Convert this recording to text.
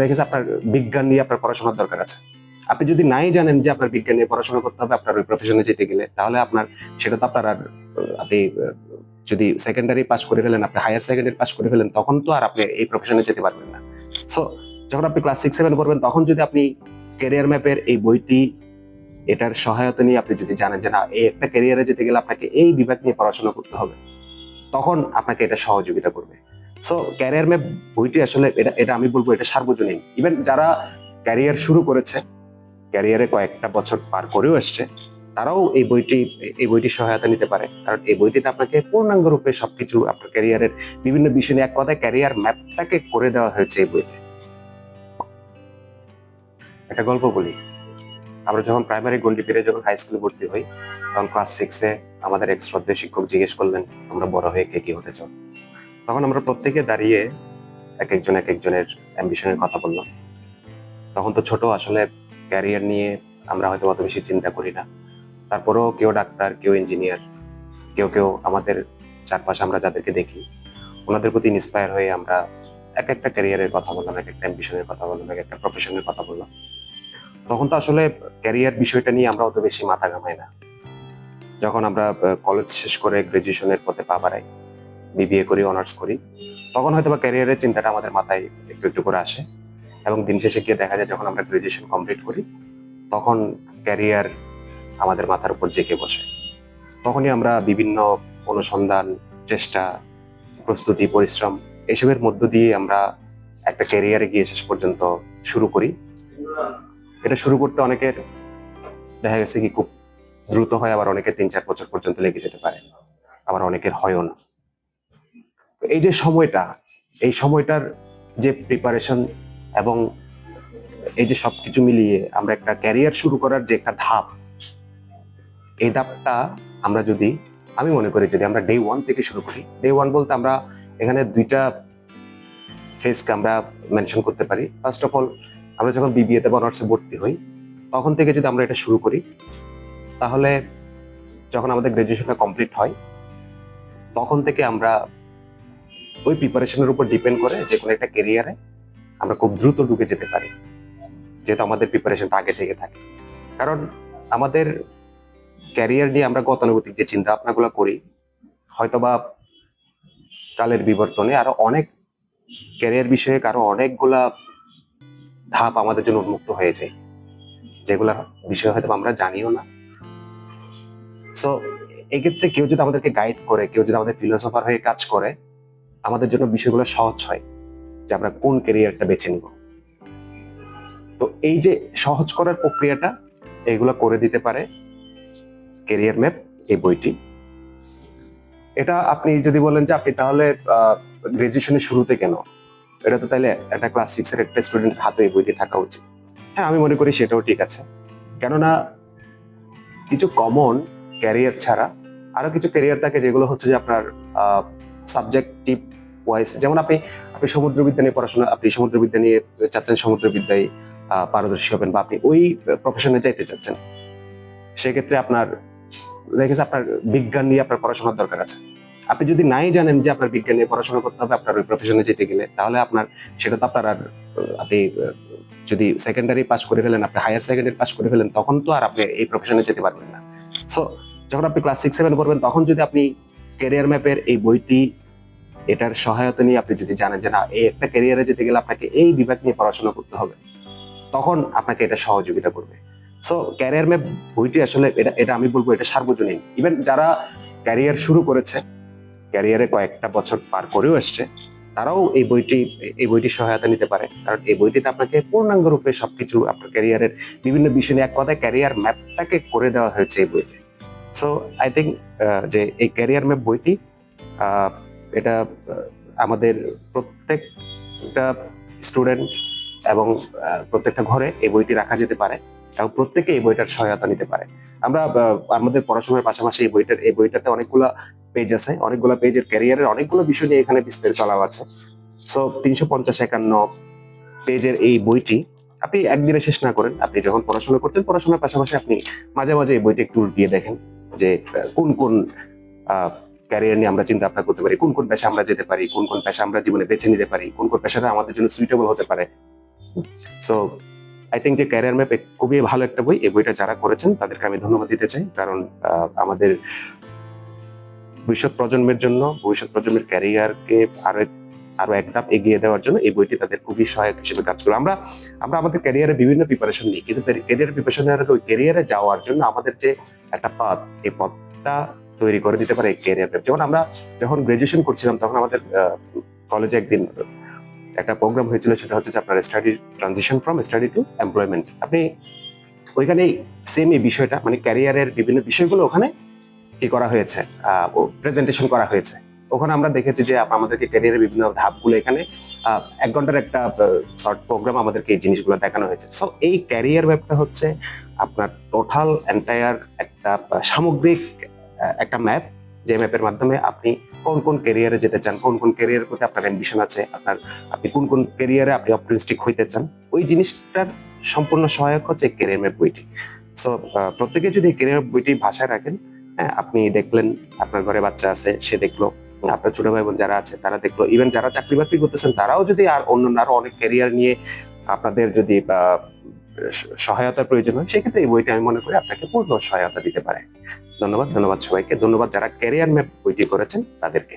দেখেছে আপনার বিজ্ঞান নিয়ে আপনার পড়াশোনার দরকার আছে। আপনি যদি নাই জানেন যে আপনার বিজ্ঞান নিয়ে পড়াশোনা করতে হবে, আপনার ওই প্রফেশনে যেতে গেলে, তাহলে আপনার সেটা তো আপনার আর আপনি যদি সেকেন্ডারি পাস করে ফেলেন, আপনি হায়ার সেকেন্ডারি পাস করে ফেলেন, তখন তো আর আপনি এই প্রফেশনে যেতে পারবেন না। সো যখন আপনি ক্লাস সিক্স সেভেন পড়বেন, তখন যদি আপনি ক্যারিয়ার ম্যাপের এই বইটি এটার সহায়তা নিয়ে আপনি যদি জানেন যে না, এই একটা ক্যারিয়ারে যেতে গেলে আপনাকে এই বিভাগ নিয়ে পড়াশোনা করতে হবে, তখন আপনাকে এটা সহযোগিতা করবে। সো ক্যারিয়ার ম্যাপ বইটি আসলে এটা এটা আমি বলব এটা সার্বজনীন। ইভেন যারা ক্যারিয়ার শুরু করেছে ক্যারিয়ারে কয়েকটা বছর পার করেও এসছে, তারাও এই বইটি, এই বইটির সহায়তা নিতে পারে। কারণ এই বইটিতে আপনাকে পূর্ণাঙ্গ রূপে সবকিছু, আপনার ক্যারিয়ারের বিভিন্ন বিষয় নিয়ে এক কথায় ক্যারিয়ার ম্যাপটাকে করে দেওয়া হয়েছে এই বইতে। একটা গল্প বলি। আমরা যখন প্রাইমারি গন্ডি পেরে যখন হাই স্কুলে ভর্তি হই, তখন ক্লাস সিক্সে আমাদের এক শ্রদ্ধেয় শিক্ষক জিজ্ঞেস করলেন, তোমরা বড় হয়ে কে, কি হতে চাও? তখন আমরা প্রত্যেকে দাঁড়িয়ে এক একজন এক একজনের অ্যাম্বিশনের কথা বললাম। তখন তো ছোট, আসলে ক্যারিয়ার নিয়ে আমরা হয়তো অত বেশি চিন্তা করি না। তারপরেও কেউ ডাক্তার, কেউ ইঞ্জিনিয়ার কেউ কেউ আমাদের চারপাশে আমরা যাদেরকে দেখি, ওনাদের প্রতি ইন্সপায়ার হয়ে আমরা এক একটা ক্যারিয়ারের কথা বললাম এক একটা অ্যাম্বিশনের কথা বললাম এক একটা প্রফেশনের কথা বললাম। তখন তো আসলে ক্যারিয়ার বিষয়টা নিয়ে আমরা অত বেশি মাথা ঘামাই না। যখন আমরা কলেজ শেষ করে গ্রাজুয়েশনের পথে পা বাড়াই বিবিএ করি অনার্স করি, তখন হয়তো বা ক্যারিয়ারের চিন্তাটা আমাদের মাথায় একটু একটু করে আসে এবং দিন শেষে গিয়ে দেখা যায় যখন আমরা গ্রাজুয়েশন কমপ্লিট করি, তখন ক্যারিয়ার আমাদের মাথার উপর জেঁকে বসে। তখনই আমরা বিভিন্ন অনুসন্ধান, চেষ্টা, প্রস্তুতি, পরিশ্রম এসবের মধ্য দিয়ে আমরা একটা ক্যারিয়ারে গিয়ে শেষ পর্যন্ত শুরু করি। এটা শুরু করতে অনেকের দেখা গেছে কি খুব দ্রুত হয়, আবার অনেকের তিন চার বছর পর্যন্ত লেগে যেতে পারে, আবার অনেকের হয়ও না। এই যে সময়টা, এই সময়টার যে প্রিপারেশন এবং এই যে সবকিছু মিলিয়ে আমরা একটা ক্যারিয়ার শুরু করার যে একটা ধাপ, এই ধাপটা আমরা যদি, আমি মনে করি যদি আমরা ডে ওয়ান থেকে শুরু করি ডে ওয়ান বলতে আমরা এখানে দুইটা ফেজকে আমরা মেনশন করতে পারি। ফার্স্ট অফ অল আমরা যখন বিবিএতে বা অনার্সে ভর্তি হই, তখন থেকে যদি আমরা এটা শুরু করি, তাহলে যখন আমাদের গ্রাজুয়েশনটা কমপ্লিট হয়, তখন থেকে আমরা ওই প্রিপারেশনের উপর ডিপেন্ড করে যে কোনো একটা কেরিয়ারে আমরা খুব দ্রুত ঢুকে যেতে পারি। যেহেতু আমাদের প্রিপারেশনটা আগে থেকে থাকে। কারণ আমাদের ক্যারিয়ার নিয়ে আমরা গতানুগতিক যে চিন্তা ভাবনাগুলো করি, হয়তোবা কালের বিবর্তনে আরও অনেক ক্যারিয়ার বিষয়ে আরও অনেকগুলা ধাপ আমাদের জন্য উন্মুক্ত হয়ে যায়। যেগুলা বিষয় হয়তো আমরা জানিও না। সো এক্ষেত্রে কেউ যদি আমাদেরকে গাইড করে, কেউ যদি আমাদের ফিলোসফার হয়ে কাজ করে আমাদের জন্য বিষয়গুলো সহজ হয় যে আমরা কোন ক্যারিয়ারটা বেছে নিব। তো এই যে সহজ করার প্রক্রিয়াটা এইগুলো করে দিতে পারে ক্যারিয়ার ম্যাপ এই বইটি। এটা আপনি যদি বলেন যে আপনি তাহলে গ্রাজুয়েশনের শুরুতে কেন? এটা তো তাহলে একটা ক্লাস সিক্স এর একটা স্টুডেন্টের হাতে এই বইটি থাকা উচিত। হ্যাঁ আমি মনে করি সেটাও ঠিক আছে। কেননা কিছু কমন ক্যারিয়ার ছাড়া আরও কিছু ক্যারিয়ার থাকে যেগুলো হচ্ছে যে আপনার সাবজেক্টিভ ওয়াইজ যেমন আপনি আপনি সমুদ্রবিদ্যা নিয়ে পড়াশোনা, আপনি সমুদ্রবিদ্যা নিয়ে চাচ্ছেন, সমুদ্রবিদ্যায় পারদর্শী হবেন বা আপনি ওই প্রফেশনে যাইতে চাচ্ছেন, সেক্ষেত্রে আপনার দেখেছে আপনার বিজ্ঞান নিয়ে আপনার পড়াশোনার দরকার আছে। আপনি যদি নাই জানেন যে আপনার বিজ্ঞান নিয়ে পড়াশোনা করতে হবে, আপনার ওই প্রফেশনে যেতে গেলে, তাহলে আপনার, সেটা তো আপনার আর, আপনি, যদি সেকেন্ডারি পাস করে ফেলেন, আপনি হায়ার সেকেন্ডারি পাস করে ফেলেন, তখন তো আর আপনি এই প্রফেশনে যেতে পারবেন না। সো যখন আপনি ক্লাস সিক্স সেভেন পড়বেন, তখন যদি আপনি ক্যারিয়ার ম্যাপের এই বইটি এটার সহায়তা নিয়ে আপনি যদি জানেন যে না, এই একটা ক্যারিয়ারে যেতে গেলে আপনাকে এই বিভাগ নিয়ে পড়াশোনা করতে হবে, তখন আপনাকে এটা সহযোগিতা করবে। সো ক্যারিয়ার ম্যাপ বইটি আসলে এটা এটা আমি বলব এটা সার্বজনীন। ইভেন যারা ক্যারিয়ার শুরু করেছে ক্যারিয়ারে কয়েকটা বছর পার করেও এসছে, তারাও এই বইটি, এই বইটির সহায়তা নিতে পারে। কারণ এই বইটিতে আপনাকে পূর্ণাঙ্গ রূপে সবকিছু আপনার ক্যারিয়ারের বিভিন্ন বিষয় নিয়ে এক কথায় ক্যারিয়ার ম্যাপটাকে করে দেওয়া হয়েছে এই বইতে। সো আই থিঙ্ক যে এই ক্যারিয়ার ম্যাপ বইটি এটা আমাদের প্রত্যেকটা স্টুডেন্ট এবং প্রত্যেকটা ঘরে এই বইটি রাখা যেতে পারে এবং প্রত্যেকে এই বইটার সহায়তা নিতে পারে। আমরা আমাদের পড়াশোনার পাশাপাশি এই বইটার, এই বইটাতে অনেকগুলো পেজ আছে, অনেকগুলো পেজের ক্যারিয়ারের অনেকগুলো বিষয় নিয়ে এখানে বিস্তারিত আলাপ আছে। সো তিনশো পঞ্চাশ একান্ন পেজের এই বইটি আপনি একদিনে শেষ না করেন, আপনি যখন পড়াশোনা করছেন, পড়াশোনার পাশাপাশি আপনি মাঝে মাঝে এই বইটি একটু উল্টিয়ে দেখেন। যে কোন কোন ক্যারিয়ার নিয়ে আমরা চিন্তা ভাবনা করতে পারি, কোন কোন পেশা আমরা যেতে পারি, কোন কোন পেশা আমরা জীবনে বেছে নিতে পারি, কোন কোন পেশাটা আমাদের জন্য সুইটেবল হতে পারে। সো আই থিঙ্ক যে ক্যারিয়ার ম্যাপ খুবই ভালো একটা বই, এই বইটা যারা করেছেন তাদেরকে আমি ধন্যবাদ দিতে চাই, কারণ আমাদের ভবিষ্যৎ প্রজন্মের জন্য, ভবিষ্যৎ প্রজন্মের ক্যারিয়ারকে আরও আরও এক ধাপ এগিয়ে দেওয়ার জন্য এই বইটি তাদের খুবই সহায়ক হিসেবে কাজ করবে আমরা আমরা আমাদের ক্যারিয়ারে বিভিন্ন প্রিপারেশন নিই, কিন্তু ক্যারিয়ার প্রিপারেশন নেওয়ার আগে ওই ক্যারিয়ারে যাওয়ার জন্য আমাদের যে একটা পথ, এই পথটা তৈরি করে দিতে পারে ক্যারিয়ার যেমন আমরা যখন গ্রাজুয়েশন করছিলাম, তখন আমাদের কলেজে একদিন একটা প্রোগ্রাম হয়েছিল, সেটা হচ্ছে যে আপনার study transition from study to employment আপনি ওইখানে সেম এই বিষয়টা মানে ক্যারিয়ারের বিভিন্ন বিষয়গুলো ওখানে কি করা হয়েছে প্রেজেন্টেশন করা হয়েছে। ওখানে আমরা দেখেছি যে আমাদেরকে ক্যারিয়ারের বিভিন্ন ধাপগুলো এখানে এক ঘণ্টার একটা শর্ট প্রোগ্রাম আমাদেরকে এই জিনিসগুলো দেখানো হয়েছে। সো এই ক্যারিয়ার ম্যাপটা হচ্ছে আপনার টোটাল এন্টায়ার একটা সামগ্রিক একটা ম্যাপ যে ম্যাপের মাধ্যমে আপনি কোন কোন ক্যারিয়ারে যেতে চান, কোন কোন ক্যারিয়ারের প্রতি আপনার অ্যাম্বিশন আছে, আপনার, আপনি কোন কোন ক্যারিয়ারে আপনি অপটিমিস্টিক হইতে চান, ওই জিনিসটার সম্পূর্ণ সহায়ক হচ্ছে ক্যারিয়ার ম্যাপ বইটি। সো প্রত্যেকে যদি ক্যারিয়ার বইটি ভাষায় রাখেন হ্যাঁ আপনি দেখলেন আপনার ঘরে বাচ্চা আছে, সে দেখল আপনার ছোট ভাই বোন যারা আছে, তারা দেখল ইভেন যারা চাকরি বাকরি করতেছেন, তারাও যদি আর অন্য আরও অনেক ক্যারিয়ার নিয়ে আপনাদের যদি সহায়তার প্রয়োজন হয়, সেক্ষেত্রে এই বইটা আমি মনে করি আপনাকে পূর্ণ সহায়তা দিতে পারে। ধন্যবাদ ধন্যবাদ সবাইকে। ধন্যবাদ যারা ক্যারিয়ার ম্যাপ বইটি করেছেন, তাদেরকে।